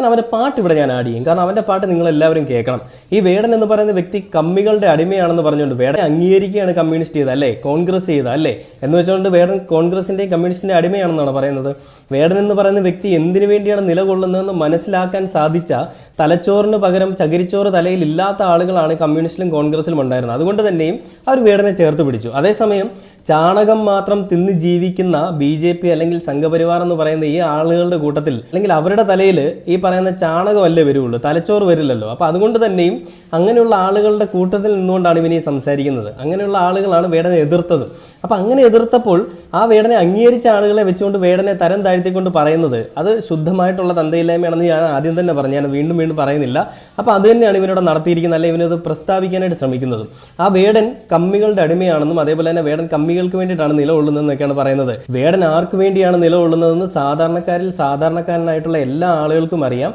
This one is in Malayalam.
ഞാൻ അവന്റെ പാട്ട് ഇവിടെ ഞാൻ ആഡ് ചെയ്യും. കാരണം അവന്റെ പാട്ട് നിങ്ങൾ എല്ലാവരും കേൾക്കണം. ഈ വേടൻ എന്ന് പറയുന്ന വ്യക്തി കമ്മികളുടെ അടിമയാണെന്ന് പറഞ്ഞുകൊണ്ട് വേടൻ അംഗീകരിക്കുകയാണ് കമ്മ്യൂണിസ്റ്റ് ചെയ്ത അല്ലേ? കോൺഗ്രസ് ചെയ്ത അല്ലേ? എന്ന് വെച്ചുകൊണ്ട് വേടൻ കോൺഗ്രസിന്റെയും കമ്മ്യൂണിസ്റ്റിന്റെ അടിമയാണെന്നാണ് പറയുന്നത്. വേടൻ എന്ന് പറയുന്ന വ്യക്തി എന്തിനു വേണ്ടിയാണ് നിലകൊള്ളുന്നതെന്ന് മനസ്സിലാക്കാൻ സാധിച്ച തലച്ചോറിന് പകരം ചകിരിച്ചോറ് തലയിൽ ഇല്ലാത്ത ആളുകളാണ് കമ്മ്യൂണിസ്റ്റിലും കോൺഗ്രസിലും ഉണ്ടായിരുന്നത്. അതുകൊണ്ട് തന്നെയും അവർ വേടനെ ചേർത്ത് പിടിച്ചു. അതേസമയം ചാണകം മാത്രം തിന്ന് ജീവിക്കുന്ന ബി ജെ പി അല്ലെങ്കിൽ സംഘപരിവാർ എന്ന് പറയുന്ന ഈ ആളുകളുടെ കൂട്ടത്തിൽ അല്ലെങ്കിൽ അവരുടെ തലയിൽ ഈ പറയുന്ന ചാണകമല്ലേ വരുള്ളൂ തലച്ചോറ് വരില്ലല്ലോ. അപ്പോൾ അതുകൊണ്ട് തന്നെയും അങ്ങനെയുള്ള ആളുകളുടെ കൂട്ടത്തിൽ നിന്നുകൊണ്ടാണ് ഇവനീ സംസാരിക്കുന്നത്. അങ്ങനെയുള്ള ആളുകളാണ് വേടനെ എതിർത്തത്. അപ്പം അങ്ങനെ എതിർത്തപ്പോൾ ആ വേടനെ അംഗീകരിച്ച ആളുകളെ വെച്ചുകൊണ്ട് വേടനെ തരം താഴ്ത്തിക്കൊണ്ട് പറയുന്നത് അത് ശുദ്ധമായിട്ടുള്ള തന്തയില്ലായ്മയാണെന്ന് ഞാൻ ആദ്യം തന്നെ പറഞ്ഞു. ഞാൻ വീണ്ടും വീണ്ടും പറയുന്നില്ല. അപ്പോൾ അത് തന്നെയാണ് ഇവനോട് നടത്തിയിരിക്കുന്നത്. അല്ലെങ്കിൽ ഇവനത് പ്രസ്താവിക്കാനായിട്ട് ശ്രമിക്കുന്നത്. ആ വേടൻ കമ്മികളുടെ അടിമയാണെന്നും അതേപോലെ തന്നെ വേടൻ കമ്മികൾക്ക് വേണ്ടിയിട്ടാണ് നിലകൊള്ളുന്നതെന്നൊക്കെയാണ് പറയുന്നത്. വേടൻ ആർക്ക് വേണ്ടിയാണ് നിലകൊള്ളുന്നതെന്ന് സാധാരണക്കാരിൽ സാധാരണക്കാരനായിട്ടുള്ള എല്ലാ ആളുകൾക്കും അറിയാം.